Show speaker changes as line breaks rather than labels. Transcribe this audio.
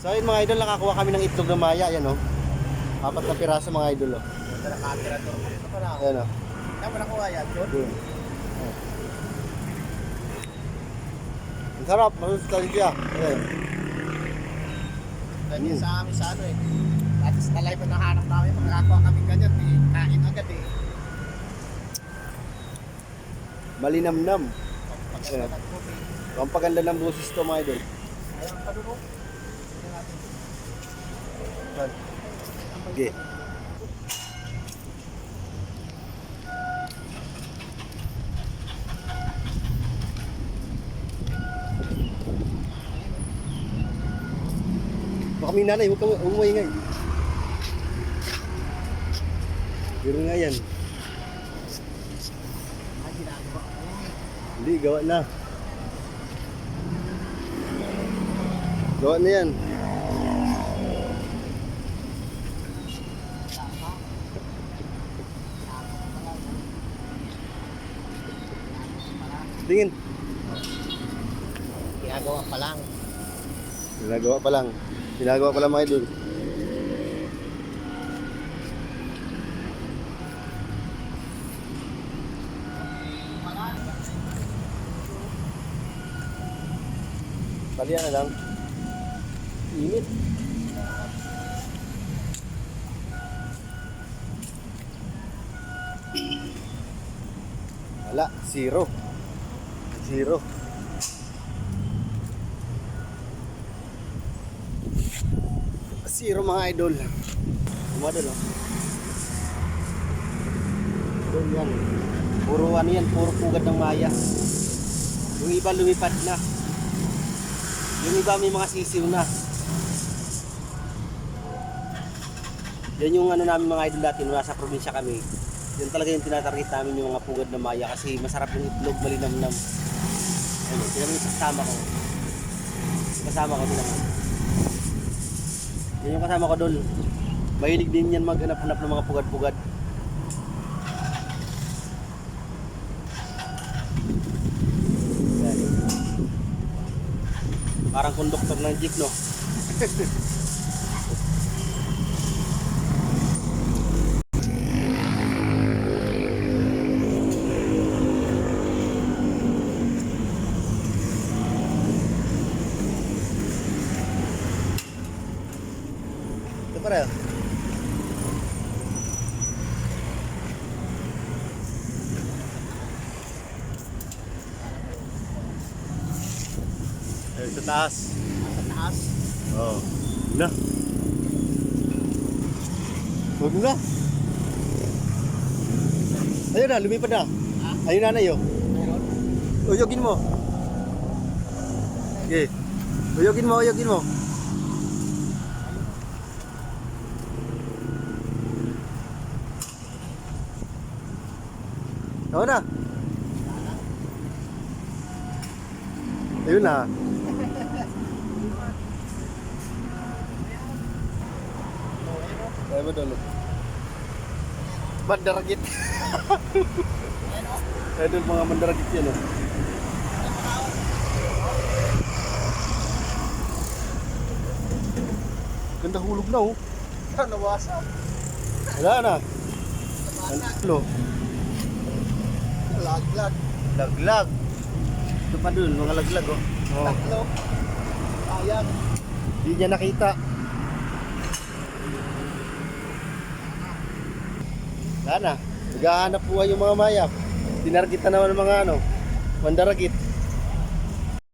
So yun mga idol, nakakuha kami ng itlog ng maya. Ayan o. Apat na piraso mga idol o.
Ito na camera to. Ito pa na.
Ayan o.
Kaya mo nakuha yan, John?
Yun. Ayan. Ang sarap, masustansya. Ayan.
Dahil
Mm.
sa amin sa ano eh. Dati sa talay pa nahanap namin, magkakakuha kami ganyan, eh, kain agad eh.
Malinamnam.
Ng tubig.
Ang paganda ng boses to mga idol.
Ayan pa doon. oh. Tingnan natin.
Sige. Baka may nanay, huwag ka umuwi nga. Pero nga yan. Hindi, gawa na. Gawa na yan. Tingin.
Ginagawa pa lang.
Ginagawa pa lang. Ginagawa pa lang mga idol. Talian na lang. Init. Wala, zero. Zero. Zero mga idol. Idol, oh. Doon yan. Puro ano yan, puro pugad ng maya. Yung iba lumipad na. Yung iba may mga sisiw na. Yan yung ano namin mga idol dati, nasa probinsya kami. Yan talaga yung tinatarget namin yung mga pugad ng maya kasi masarap yung itlog, malinamnam. Ayun, sila yung kasama ko. Kasama ko sila. Yan yung kasama ko doon. Mahilig din yan maghanap-hanap ng mga pugad-pugad. Parang konduktor ng jeep, no? Ito pa rin. Ayun sa taas.
Sa taas.
Oo. Na. Huwag na. Ayun na, lumipad na.
Ha?
Ayun na na yun. Uyogin mo. Okay. Uyogin mo, uyogin mo. Oo na. Ayun na. Ay mo dolo. Mandaragit. Doon mga mandaragit yan oh. Ganda hulog na oh.
Nawasak.
Wala na. Ano?
Laglag.
Laglag. Ito pa dun, mga laglag oh. Oh.
Tatlo. Sayang.
Hindi niya nakita. Wala na. Naghahanap buhay yung mga maya. Tinargit na naman ng mga ano, mandaragit.